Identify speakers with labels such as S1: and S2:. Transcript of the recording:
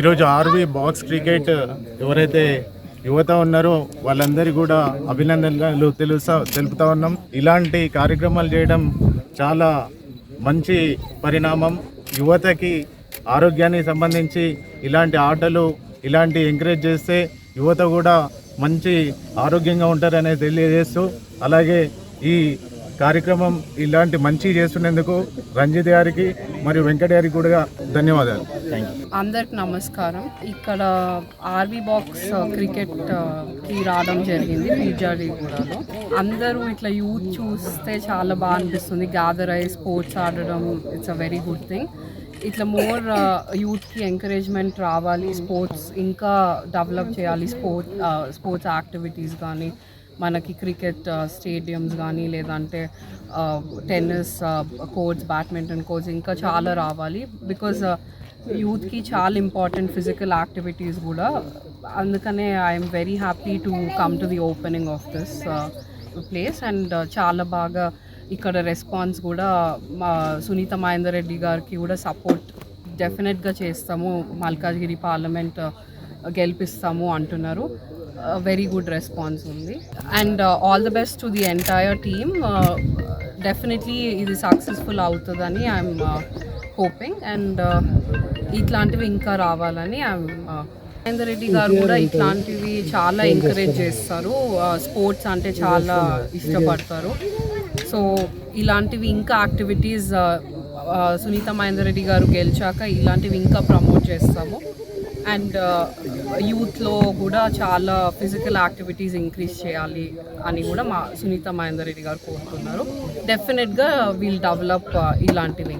S1: ఈరోజు RV box cricket ఎవరైతే యువత ఉన్నారో వాళ్ళందరికీ కూడా అభినందనలు తెలుసా తెలుపుతా ఉన్నాం. ఇలాంటి కార్యక్రమాలు చేయడం చాలా మంచి పరిణామం. యువతకి ఆరోగ్యానికి సంబంధించి ఇలాంటి ఆటలు ఇలాంటి ఎంకరేజ్ చేస్తే యువత కూడా మంచి ఆరోగ్యంగా ఉంటారనేది తెలియజేస్తూ అలాగే ఈ కార్యక్రమం ఇలాంటి మంచి చేస్తున్నందుకు రంజిత్ గారికి మరియు వెంకట గారికి కూడా ధన్యవాదాలు.
S2: అందరికి నమస్కారం. ఇక్కడ ఆర్బీ బాక్స్ క్రికెట్కి రావడం జరిగింది పీజాడిగూడలో అందరూ ఇట్లా యూత్ చూస్తే చాలా బాగా అనిపిస్తుంది. గ్యాదర్ అయ్యి స్పోర్ట్స్ ఆడడం it's a very good thing ఇట్లా మోర్ యూత్కి ఎంకరేజ్మెంట్ రావాలి స్పోర్ట్స్ ఇంకా డెవలప్ చేయాలి స్పోర్ట్ స్పోర్ట్స్ యాక్టివిటీస్ కానీ మనకి క్రికెట్ స్టేడియమ్స్ కానీ లేదంటే టెన్నిస్ కోర్ట్స్ బ్యాడ్మింటన్ కోర్ట్స్ ఇంకా చాలా రావాలి. బికాజ్ యూత్కి చాలా ఇంపార్టెంట్ ఫిజికల్ యాక్టివిటీస్ కూడా. అందుకనే I'm very happy to come to the opening of this place and చాలా బాగా ఇక్కడ రెస్పాన్స్ కూడా మా సునీత మహేందర్ రెడ్డి గారికి కూడా సపోర్ట్ డెఫినెట్గా చేస్తాము. మల్కాజ్గిరి పార్లమెంట్ గెలిపిస్తాము అంటున్నారు. వెరీ గుడ్ రెస్పాన్స్ ఉంది. And all the best to the entire team definitely ఇది సక్సెస్ఫుల్ అవుతుందని ఐఎమ్ హోపింగ్ అండ్ ఇట్లాంటివి ఇంకా రావాలని ఐఎమ్ మహేందర్ రెడ్డి గారు కూడా ఇట్లాంటివి చాలా ఎంకరేజ్ చేస్తారు? స్పోర్ట్స్ అంటే చాలా ఇష్టపడతారు. సో ఇలాంటివి ఇంకా యాక్టివిటీస్ సునీత మహేందర్ రెడ్డి గారు గెలిచాక ఇలాంటివి ఇంకా ప్రమోట్ చేస్తాము. అండ్ uh, యూత్లో కూడా చాలా ఫిజికల్ యాక్టివిటీస్ ఇంక్రీజ్ చేయాలి అని కూడా మా సునీత మహేందర్ రెడ్డి గారు కోరుతున్నారు. డెఫినెట్గా వీల్ డెవలప్ uh, ఇలాంటివి.